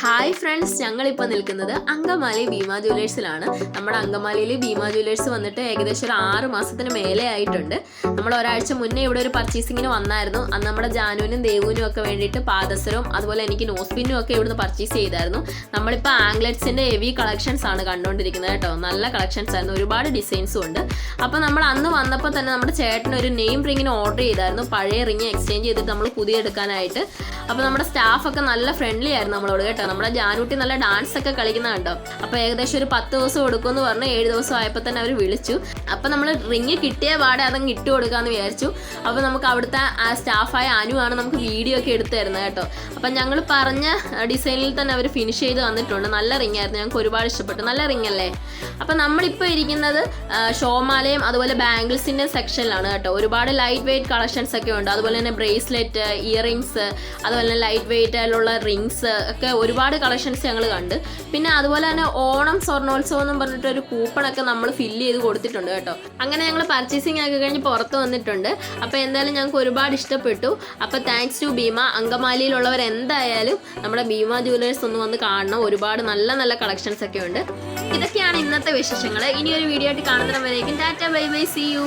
Hi friends ഞങ്ങളിപ്പോൾ നിൽക്കുന്നത് അങ്കമാലി ഭീമ ജ്വല്ലേഴ്സിലാണ് നമ്മുടെ അങ്കമാലിയിൽ ഭീമ ജ്വല്ലേഴ്സ് വന്നിട്ട് ഏകദേശം ഒരു ആറ് മാസത്തിന് മേലെ ആയിട്ടുണ്ട്. നമ്മൾ ഒരാഴ്ച മുന്നേ ഇവിടെ ഒരു പർച്ചേസിങ്ങിന് വന്നായിരുന്നു. അന്ന് നമ്മുടെ ജാനുവിനും ദേവുവിനും ഒക്കെ വേണ്ടിയിട്ട് പാദസരവും അതുപോലെ എനിക്ക് നോസ്പിന്നും ഒക്കെ ഇവിടുന്ന് പർച്ചേസ് ചെയ്തായിരുന്നു. നമ്മളിപ്പോൾ ആംഗ്ലറ്റ്സിന്റെ ഹെവി കളക്ഷൻസ് ആണ് കണ്ടുകൊണ്ടിരിക്കുന്നത് കേട്ടോ. നല്ല കളക്ഷൻസ് ആയിരുന്നു. ഒരുപാട് ഡിസൈൻസും ഉണ്ട്. അപ്പോൾ നമ്മൾ അന്ന് വന്നപ്പോൾ തന്നെ നമ്മുടെ ചേട്ടൻ ഒരു നെയിം റിങ്ങിന് ഓർഡർ ചെയ്തായിരുന്നു. പഴയ റിങ് എക്സ്ചേഞ്ച് ചെയ്തിട്ട് നമ്മൾ പുതിയ എടുക്കാനായിട്ട്. അപ്പോൾ നമ്മുടെ സ്റ്റാഫൊക്കെ നല്ല ഫ്രണ്ട്ലി ആയിരുന്നു നമ്മളോട് കേട്ടോ. നമ്മുടെ ജാനൂട്ടി നല്ല ഡാൻസ് ഒക്കെ കളിക്കുന്ന കണ്ടോ? അപ്പോൾ ഏകദേശം ഒരു പത്ത് ദിവസം കൊടുക്കുമെന്ന് പറഞ്ഞ് ഏഴ് ദിവസം ആയപ്പോൾ തന്നെ അവർ വിളിച്ചു. അപ്പോൾ നമ്മൾ റിങ് കിട്ടിയ പാടെ അതങ്ങ് ഇട്ട് കൊടുക്കാന്ന് വിചാരിച്ചു. അപ്പോൾ നമുക്ക് അവിടുത്തെ ആ സ്റ്റാഫായ അനുവാണ് നമുക്ക് വീഡിയോ ഒക്കെ എടുത്തു തരുന്നത് കേട്ടോ. അപ്പം ഞങ്ങൾ പറഞ്ഞ ഡിസൈനിൽ തന്നെ അവർ ഫിനിഷ് ചെയ്ത് വന്നിട്ടുണ്ട് നല്ല റിങ് ആയിരുന്നു. ഞങ്ങൾക്ക് ഒരുപാട് ഇഷ്ടപ്പെട്ടു. നല്ല റിങ് അല്ലേ? അപ്പം നമ്മളിപ്പോൾ ഇരിക്കുന്നത് ഷോമാലയും അതുപോലെ ബാംഗിൾസിന്റെ സെക്ഷനിലാണ് കേട്ടോ. ഒരുപാട് ലൈറ്റ് വെയിറ്റ് കളക്ഷൻസ് ഒക്കെ ഉണ്ട്. അതുപോലെ തന്നെ ബ്രേസ്ലെറ്റ് ഇയറിങ്സ് അതുപോലെ തന്നെ ലൈറ്റ് വെയിറ്റ് ആയിട്ടുള്ള റിങ്സ് ഒക്കെ ഒരുപാട് കളക്ഷൻസ് ഞങ്ങൾ കണ്ട്. പിന്നെ അതുപോലെ തന്നെ ഓണം സ്വർണോത്സവം എന്നും പറഞ്ഞിട്ട് ഒരു കൂപ്പണൊക്കെ നമ്മൾ ഫില്ല് ചെയ്ത് കൊടുത്തിട്ടുണ്ട് കേട്ടോ. അങ്ങനെ ഞങ്ങൾ പർച്ചേസിങ് ഒക്കെ കഴിഞ്ഞ് പുറത്ത് വന്നിട്ടുണ്ട്. അപ്പോൾ എന്തായാലും ഞങ്ങൾക്ക് ഒരുപാട് ഇഷ്ടപ്പെട്ടു. അപ്പോൾ താങ്ക്സ് ടു ഭീമ. അങ്കമാലിയിലുള്ളവർ എന്തായാലും നമ്മുടെ ഭീമ ജുവലേഴ്സ് ഒന്ന് വന്ന് കാണണം. ഒരുപാട് നല്ല നല്ല കളക്ഷൻസ് ഒക്കെ ഉണ്ട്. ഇതൊക്കെയാണ് ഇന്നത്തെ വിശേഷങ്ങൾ ഇനി ഒരു വീഡിയോ ആയിട്ട് കാണുന്നവരേക്കും tata bye bye see you